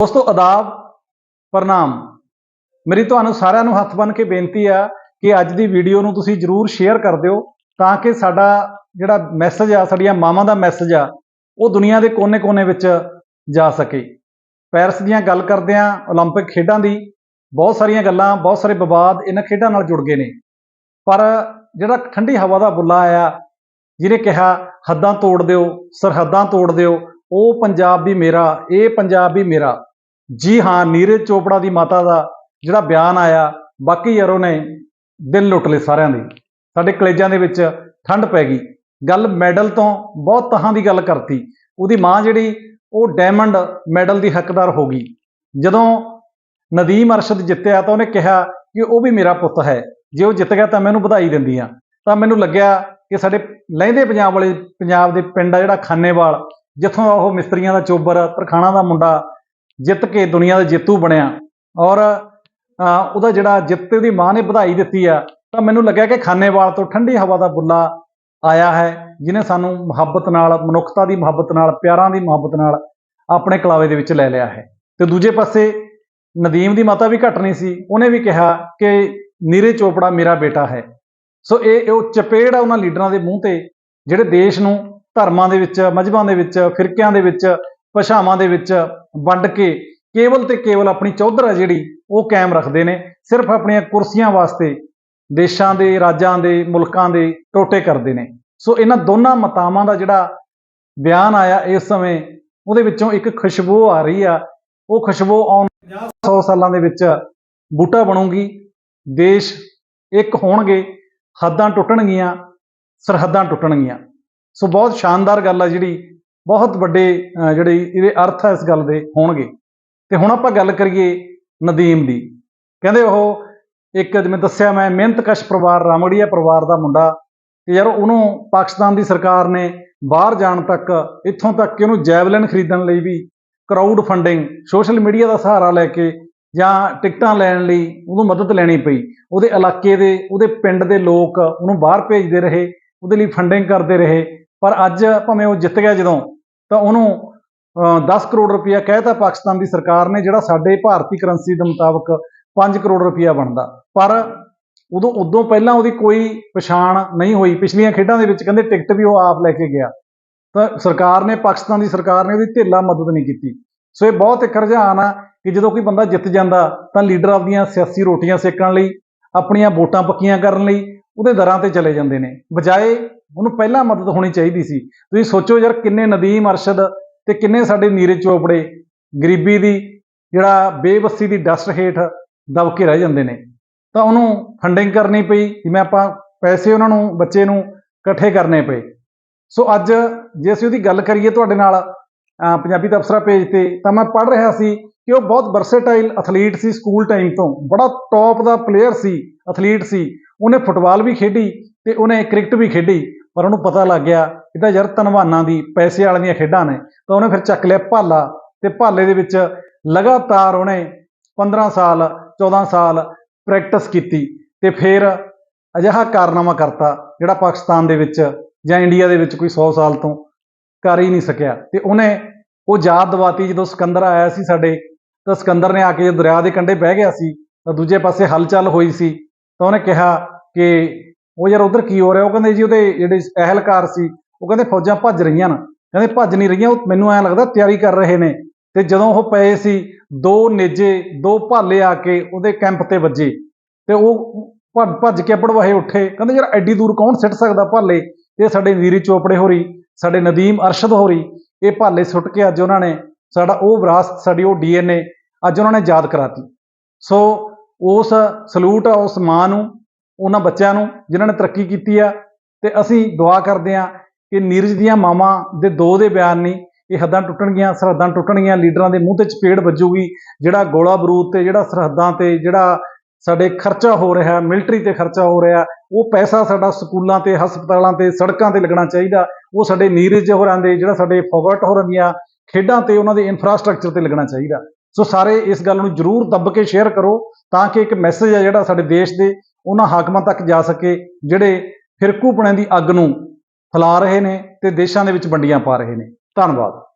ਦੋਸਤੋ ਆਦਾਬ ਪ੍ਰਣਾਮ ਮੇਰੀ ਤੁਹਾਨੂੰ ਸਾਰਿਆਂ ਨੂੰ ਹੱਥ ਬੰਨ੍ਹ ਕੇ ਬੇਨਤੀ ਆ ਕਿ ਅੱਜ ਦੀ ਵੀਡੀਓ ਨੂੰ ਤੁਸੀਂ ਜਰੂਰ ਸ਼ੇਅਰ ਕਰ ਦਿਓ ਤਾਂ ਕਿ ਸਾਡਾ ਜਿਹੜਾ ਮੈਸੇਜ ਆ ਸਾਡੀਆਂ ਮਾਵਾਂ ਦਾ ਮੈਸੇਜ ਆ ਉਹ ਦੁਨੀਆ ਦੇ ਕੋਨੇ-ਕੋਨੇ ਵਿੱਚ ਜਾ ਸਕੇ ਪੈਰਿਸ ਦੀਆਂ ਗੱਲ ਕਰਦੇ ਆ 올림픽 ਖੇਡਾਂ ਦੀ ਬਹੁਤ ਸਾਰੀਆਂ ਗੱਲਾਂ ਬਹੁਤ ਸਾਰੇ ਵਿਵਾਦ ਇਹਨਾਂ ਖੇਡਾਂ ਨਾਲ ਜੁੜ ਗਏ ਨੇ ਪਰ ਜਿਹੜਾ ਠੰਡੀ ਹਵਾ ਦਾ ਬੁੱਲਾ ਆਇਆ ਜਿਹਨੇ ਕਿਹਾ ਹੱਦਾਂ ਤੋੜ ਦਿਓ ਸਰਹੱਦਾਂ ਤੋੜ ਦਿਓ ਉਹ ਪੰਜਾਬ ਵੀ ਮੇਰਾ ਇਹ ਪੰਜਾਬ ਵੀ ਮੇਰਾ ਜੀ ਹਾਂ, ਨੀਰਜ ਚੋਪੜਾ ਦੀ ਮਾਤਾ ਦਾ ਜਿਹੜਾ ਬਿਆਨ ਆਇਆ, ਬਾਕੀ ਯਾਰੋ ਨੇ ਦਿਲ ਲੁੱਟ ਲਏ ਸਾਰਿਆਂ ਦੇ। ਸਾਡੇ ਕਲੇਜਾਂ ਦੇ ਵਿੱਚ ਠੰਡ ਪੈ ਗਈ। ਗੱਲ ਮੈਡਲ ਤੋਂ ਬਹੁਤ ਤਹਾਂ ਦੀ ਗੱਲ ਕਰਤੀ। ਉਹਦੀ ਮਾਂ ਜਿਹੜੀ, ਉਹ ਡਾਇਮੰਡ ਮੈਡਲ ਦੀ ਹੱਕਦਾਰ ਹੋ ਗਈ। ਜਦੋਂ ਨਦੀਮ ਅਰਸ਼ਦ ਜਿੱਤਿਆ ਤਾਂ ਉਹਨੇ ਕਿਹਾ ਕਿ ਉਹ ਵੀ ਮੇਰਾ ਪੁੱਤ ਹੈ। ਜੇ ਉਹ ਜਿੱਤ ਗਿਆ ਤਾਂ ਮੈਨੂੰ ਵਧਾਈ ਦਿੰਦੀਆਂ ਤਾਂ ਮੈਨੂੰ ਲੱਗਿਆ ਕਿ ਸਾਡੇ ਲਹਿੰਦੇ ਪੰਜਾਬ ਵਾਲੇ ਪੰਜਾਬ ਦੇ ਪਿੰਡ ਆ ਜਿਹੜਾ ਖਾਨੇਵਾਲ, ਜਿੱਥੋਂ ਉਹ ਮਿਸਤਰੀਆਂ ਦਾ ਚੋਬਰ, ਤਰਖਾਣਾ ਦਾ ਮੁੰਡਾ ਜਿੱਤ ਕੇ ਦੁਨੀਆ ਦਾ ਜੇਤੂ ਬਣਿਆ। ਔਰ ਅਹ, ਉਹਦਾ ਜਿਹੜਾ ਜਿੱਤ ਦੀ ਮਾਂ ਨੇ ਵਧਾਈ ਦਿੱਤੀ ਆ ਤਾਂ ਮੈਨੂੰ ਲੱਗਿਆ ਕਿ ਖਾਨੇਵਾਲ ਤੋਂ ਠੰਡੀ ਹਵਾ ਦਾ ਬੁੱਲਾ ਆਇਆ ਹੈ ਜਿਨੇ ਸਾਨੂੰ ਮੁਹੱਬਤ ਨਾਲ ਮਨੁੱਖਤਾ ਦੀ ਮੁਹੱਬਤ ਨਾਲ ਪਿਆਰਾਂ ਦੀ ਮੁਹੱਬਤ ਨਾਲ ਆਪਣੇ ਕਲਾਵੇ ਦੇ ਵਿੱਚ ਲੈ ਲਿਆ ਹੈ। ਤੇ ਦੂਜੇ ਪਾਸੇ ਨਦੀਮ ਦੀ ਮਾਤਾ ਵੀ ਘਟ ਨਹੀਂ ਸੀ। ਉਹਨੇ ਵੀ ਕਿਹਾ ਕਿ ਨੀਰਜ ਚੋਪੜਾ ਮੇਰਾ ਬੇਟਾ ਹੈ। ਸੋ ਇਹ ਇਹ ਉਹ ਚਪੇੜ ਆ ਉਹਨਾਂ ਲੀਡਰਾਂ ਦੇ ਮੂੰਹ ਤੇ ਜਿਹੜੇ ਦੇਸ਼ ਨੂੰ ਧਰਮਾਂ ਦੇ ਵਿੱਚ ਮਜ਼ਹਬਾਂ ਦੇ ਵਿੱਚ ਫਿਰਕਿਆਂ ਦੇ ਵਿੱਚ ਭਾਸ਼ਾਵਾਂ ਦੇ ਵਿੱਚ ਵੰਡ ਕੇ ਕੇਵਲ ਤੇ ਕੇਵਲ ਆਪਣੀ ਚੌਧਰ ਹੈ ਜਿਹੜੀ, ਉਹ ਕਾਇਮ ਰੱਖਦੇ ਨੇ। ਸਿਰਫ ਆਪਣੀਆਂ ਕੁਰਸੀਆਂ ਵਾਸਤੇ ਦੇਸ਼ਾਂ ਦੇ, ਰਾਜਾਂ ਦੇ, ਮੁਲਕਾਂ ਦੇ ਟੋਟੇ ਕਰਦੇ ਨੇ। ਸੋ ਇਹਨਾਂ ਦੋਨਾਂ ਮਤਾਵਾਂ ਦਾ ਜਿਹੜਾ ਬਿਆਨ ਆਇਆ ਇਸ ਸਮੇਂ, ਉਹਦੇ ਵਿੱਚੋਂ ਇੱਕ ਖੁਸ਼ਬੂ ਆ ਰਹੀ ਆ। ਉਹ ਖੁਸ਼ਬੂ ਆਉਣ 100 ਸਾਲਾਂ ਦੇ ਵਿੱਚ ਬੂਟਾ ਬਣੂਗੀ। ਦੇਸ਼ ਇੱਕ ਹੋਣਗੇ, ਹੱਦਾਂ ਟੁੱਟਣਗੀਆਂ, ਸਰਹੱਦਾਂ ਟੁੱਟਣਗੀਆਂ। ਸੋ ਬਹੁਤ ਸ਼ਾਨਦਾਰ ਗੱਲ ਆ ਜਿਹੜੀ ਬਹੁਤ ਵੱਡੇ ਜਿਹੜੇ ਇਹਦੇ ਅਰਥ ਆ ਇਸ ਗੱਲ ਦੇ ਹੋਣਗੇ। ਤੇ ਹੁਣ ਆਪਾਂ ਗੱਲ ਕਰੀਏ ਨਦੀਮ ਦੀ। ਕਹਿੰਦੇ ਉਹ ਇੱਕ ਜਿਵੇਂ ਦੱਸਿਆ ਮੈਂ, ਮਿਹਨਤਕਸ਼ ਪਰਿਵਾਰ, ਰਾਮੜੀਆ ਪਰਿਵਾਰ ਦਾ ਮੁੰਡਾ। ਤੇ ਯਾਰ ਉਹਨੂੰ ਪਾਕਿਸਤਾਨ ਦੀ ਸਰਕਾਰ ਨੇ ਬਾਹਰ ਜਾਣ ਤੱਕ, ਇੱਥੋਂ ਤੱਕ ਕਿ ਉਹਨੂੰ ਜੈਵਲਿਨ ਖਰੀਦਣ ਲਈ ਵੀ ਕਰਾਊਡ ਫੰਡਿੰਗ ਸੋਸ਼ਲ ਮੀਡੀਆ ਦਾ ਸਹਾਰਾ ਲੈ ਕੇ ਜਾਂ ਟਿਕਟਾਂ ਲੈਣ ਲਈ ਉਹਨੂੰ ਮਦਦ ਲੈਣੀ ਪਈ। ਉਹਦੇ ਇਲਾਕੇ ਦੇ, ਉਹਦੇ ਪਿੰਡ ਦੇ ਲੋਕ ਉਹਨੂੰ ਬਾਹਰ ਭੇਜਦੇ ਰਹੇ, ਉਹਦੇ ਲਈ ਫੰਡਿੰਗ ਕਰਦੇ ਰਹੇ। ਪਰ ਅੱਜ ਭਾਵੇਂ ਉਹ ਜਿੱਤ ਗਿਆ ਜਦੋਂ ਤਾਂ ਉਹਨੂੰ ਅਹ, 10 ਕਰੋੜ ਰੁਪਇਆ ਕਹਿਤਾ ਪਾਕਿਸਤਾਨ ਦੀ ਸਰਕਾਰ ਨੇ ਜਿਹੜਾ ਸਾਡੇ ਭਾਰਤੀ ਕਰੰਸੀ ਦੇ ਮੁਤਾਬਕ 5 ਕਰੋੜ ਰੁਪਇਆ ਬਣਦਾ। ਪਰ ਉਦੋਂ ਉਦੋਂ ਪਹਿਲਾਂ ਉਹਦੀ ਕੋਈ ਪਛਾਣ ਨਹੀਂ ਹੋਈ। ਪਿਛਲੀਆਂ ਖੇਡਾਂ ਦੇ ਵਿੱਚ ਕਹਿੰਦੇ ਟਿਕਟ ਵੀ ਉਹ ਆਪ ਲੈ ਕੇ ਗਿਆ। ਤਾਂ ਸਰਕਾਰ ਨੇ ਪਾਕਿਸਤਾਨ ਦੀ ਸਰਕਾਰ ਨੇ ਉਹਦੀ ਢਿੱਲਾ ਮਦਦ ਨਹੀਂ ਕੀਤੀ। ਸੋ ਇਹ ਬਹੁਤ ਇੱਕ ਰੁਝਾਨ ਆ ਕਿ ਜਦੋਂ ਕੋਈ ਬੰਦਾ ਜਿੱਤ ਜਾਂਦਾ ਤਾਂ ਲੀਡਰ ਆਪਦੀਆਂ ਸਿਆਸੀ ਰੋਟੀਆਂ ਸੇਕਣ ਲਈ ਆਪਣੀਆਂ ਵੋਟਾਂ ਪੱਕੀਆਂ ਕਰਨ ਲਈ ਉਹਦੇ ਦਰਾਂ ਤੇ ਚਲੇ ਜਾਂਦੇ ਨੇ। ਬਜਾਏ ਉਹਨੂੰ ਪਹਿਲਾਂ ਮਦਦ ਹੋਣੀ ਚਾਹੀਦੀ ਸੀ। ਤੁਸੀਂ ਸੋਚੋ ਯਾਰ ਕਿੰਨੇ ਨਦੀਮ ਅਰਸ਼ਦ ਤੇ ਕਿੰਨੇ ਸਾਡੇ ਨੀਰਜ ਚੋਪੜੇ ਗਰੀਬੀ ਦੀ, ਜਿਹੜਾ ਬੇਬਸੀ ਦੀ ਡਸਟ ਹੇਠ ਦਬ ਕੇ ਰਹਿ ਜਾਂਦੇ ਨੇ। ਤਾਂ ਉਹਨੂੰ ਫੰਡਿੰਗ ਕਰਨੀ ਪਈ ਜਿਵੇਂ ਆਪਾਂ ਪੈਸੇ ਉਹਨਾਂ ਨੂੰ, ਬੱਚੇ ਨੂੰ ਇਕੱਠੇ ਕਰਨੇ ਪਏ। ਸੋ ਅੱਜ ਜੇ ਅਸੀਂ ਉਹਦੀ ਗੱਲ ਕਰੀਏ ਤੁਹਾਡੇ ਨਾਲ ਪੰਜਾਬੀ ਤਬਸਰਾ ਪੇਜ ਤੇ, ਤਾਂ ਮੈਂ ਪੜ੍ਹ ਰਿਹਾ ਸੀ ਕਿ ਉਹ ਬਹੁਤ ਵਰਸੇਟਾਈਲ ਐਥਲੀਟ ਸੀ ਸਕੂਲ ਟਾਈਮ ਤੋਂ। ਬੜਾ ਟੌਪ ਦਾ ਪਲੇਅਰ ਸੀ ਐਥਲੀਟ ਸੀ। ਉਹਨੇ ਫੁੱਟਬਾਲ ਵੀ ਖੇਡੀ ਤੇ ਉਹਨੇ ਕ੍ਰਿਕਟ ਵੀ ਖੇਡੀ। ਪਰ ਉਹਨੂੰ ਪਤਾ ਲੱਗ ਗਿਆ ਇਹ ਤਾਂ ਯਾਰ ਧਨਵਾਨਾਂ ਦੀ, ਪੈਸੇ ਵਾਲਿਆਂ ਦੀਆਂ ਖੇਡਾਂ ਨੇ, ਤਾਂ ਉਹਨੇ ਫਿਰ ਚੱਕ ਲਿਆ ਭਾਲਾ ਤੇ ਭਾਲੇ ਦੇ ਵਿੱਚ ਲਗਾਤਾਰ ਉਹਨੇ 15 ਸਾਲ 14 ਸਾਲ ਪ੍ਰੈਕਟਿਸ ਕੀਤੀ ਤੇ ਫਿਰ ਅਜਿਹਾ ਕਾਰਨਾਮਾ ਕਰਤਾ ਜਿਹੜਾ ਪਾਕਿਸਤਾਨ ਦੇ ਵਿੱਚ ਜਾਂ ਇੰਡੀਆ ਦੇ ਵਿੱਚ ਕੋਈ 100 ਸਾਲ ਤੋਂ ਕਰ ਹੀ ਨਹੀਂ ਸਕਿਆ ਤੇ ਉਹਨੇ ਉਹ ਯਾਦ ਦਿਵਾਤੀ ਜਦੋਂ ਸਿਕੰਦਰ ਆਇਆ ਸੀ ਸਾਡੇ, ਤਾਂ ਸਿਕੰਦਰ ਨੇ ਆ ਕੇ ਦਰਿਆ ਦੇ ਕੰਢੇ ਬਹਿ ਗਿਆ ਸੀ ਤਾਂ ਦੂਜੇ ਪਾਸੇ ਹਲਚਲ ਹੋਈ ਸੀ ਤਾਂ ਉਹਨੇ ਕਿਹਾ ਕਿ ਉਹ ਯਾਰ ਉਧਰ ਕੀ ਹੋ ਰਿਹਾ? ਉਹ ਕਹਿੰਦੇ ਜੀ ਉਹਦੇ ਜਿਹੜੇ ਅਹਿਲਕਾਰ ਸੀ, ਉਹ ਕਹਿੰਦੇ ਫੌਜਾਂ ਭੱਜ ਰਹੀਆਂ ਨੇ। ਕਹਿੰਦੇ ਭੱਜ ਨਹੀਂ ਰਹੀਆਂ, ਉਹ ਮੈਨੂੰ ਐਂ ਲੱਗਦਾ ਤਿਆਰੀ ਕਰ ਰਹੇ ਨੇ। ਤੇ ਜਦੋਂ ਉਹ ਪਏ ਸੀ, ਦੋ ਨੇਜੇ, ਦੋ ਭਾਲੇ ਆ ਕੇ ਉਹਦੇ ਕੈਂਪ ਤੇ ਵੱਜੇ। ਤੇ ਉਹ ਭੱਜ ਭੱਜ ਕੇ ਪੜਵਾਹੇ ਉੱਠੇ। ਕਹਿੰਦੇ ਯਾਰ ਐਡੀ ਦੂਰ ਕੌਣ ਸਿੱਟ ਸਕਦਾ ਭਾਲੇ? ਇਹ ਸਾਡੇ ਵੀਰੀ ਚੋਪੜੇ ਹੋਰੀ, ਸਾਡੇ ਨਦੀਮ ਅਰਸ਼ਦ ਹੋਰੀ, ਇਹ ਭਾਲੇ ਸੁੱਟ ਕੇ ਅੱਜ ਉਹਨਾਂ ਨੇ ਸਾਡਾ ਉਹ ਵਿਰਾਸਤ, ਸਾਡੀ ਉਹ ਡੀਐਨਏ ਅੱਜ ਉਹਨਾਂ ਨੇ ਯਾਦ ਕਰਾਤੀ। ਸੋ ਉਸ ਸਲੂਟ ਆ ਉਸ ਮਾਂ ਨੂੰ ਉਹਨਾਂ ਬੱਚਿਆਂ ਨੂੰ, ਜਿਨ੍ਹਾਂ ਨੇ ਤਰੱਕੀ ਕੀਤੀ ਆ, ਤੇ ਅਸੀਂ ਦੁਆ ਕਰਦੇ ਆ ਕਿ ਨੀਰਜ ਦੀਆਂ ਮਾਵਾਂ ਦੇ ਦੋ ਦੇ ਬਿਆਨ ਨਹੀਂ, ਇਹ ਹੱਦਾਂ ਟੁੱਟਣਗੀਆਂ, ਸਰਹੱਦਾਂ ਟੁੱਟਣਗੀਆਂ, ਲੀਡਰਾਂ ਦੇ ਮੂੰਹ ਤੇ ਚਪੇੜ ਵੱਜੂਗੀ, ਜਿਹੜਾ ਗੋਲਾ ਬਰੂਦ ਤੇ, ਜਿਹੜਾ ਸਰਹੱਦਾਂ ਤੇ, ਜਿਹੜਾ ਸਾਡੇ ਖਰਚਾ ਹੋ ਰਿਹਾ, ਮਿਲਟਰੀ ਤੇ ਖਰਚਾ ਹੋ ਰਿਹਾ, ਉਹ ਪੈਸਾ ਸਾਡਾ ਸਕੂਲਾਂ ਤੇ, ਹਸਪਤਾਲਾਂ ਤੇ, ਸੜਕਾਂ ਤੇ ਲੱਗਣਾ ਚਾਹੀਦਾ, ਉਹ ਸਾਡੇ ਨੀਰਜ ਹੋਰਾਂ ਦੇ, ਜਿਹੜਾ ਸਾਡੇ ਫੋਗਟ ਹੋਰਾਂ ਦੀਆਂ ਖੇਡਾਂ ਤੇ ਉਹਨਾਂ ਦੇ ਇਨਫਰਾਸਟ੍ਰਕਚਰ ਤੇ ਲੱਗਣਾ ਚਾਹੀਦਾ। ਸੋ ਸਾਰੇ ਇਸ ਗੱਲ ਨੂੰ ਜਰੂਰ ਦੱਬ ਕੇ ਸ਼ੇਅਰ ਕਰੋ, ਤਾਂ ਕਿ ਇੱਕ ਮੈਸੇਜ ਹੈ ਜਿਹੜਾ ਸਾਡੇ ਦੇਸ਼ ਦੇ ਉਹਨਾਂ ਹਾਕਮਾਂ ਤੱਕ ਜਾ ਸਕੇ, ਜਿਹੜੇ ਫਿਰਕੂਪਣੇ ਦੀ ਅੱਗ ਨੂੰ ਫੈਲਾ ਰਹੇ ਨੇ ਤੇ ਦੇਸ਼ਾਂ ਦੇ ਵਿੱਚ ਵੰਡੀਆਂ ਪਾ ਰਹੇ ਨੇ। ਧੰਨਵਾਦ।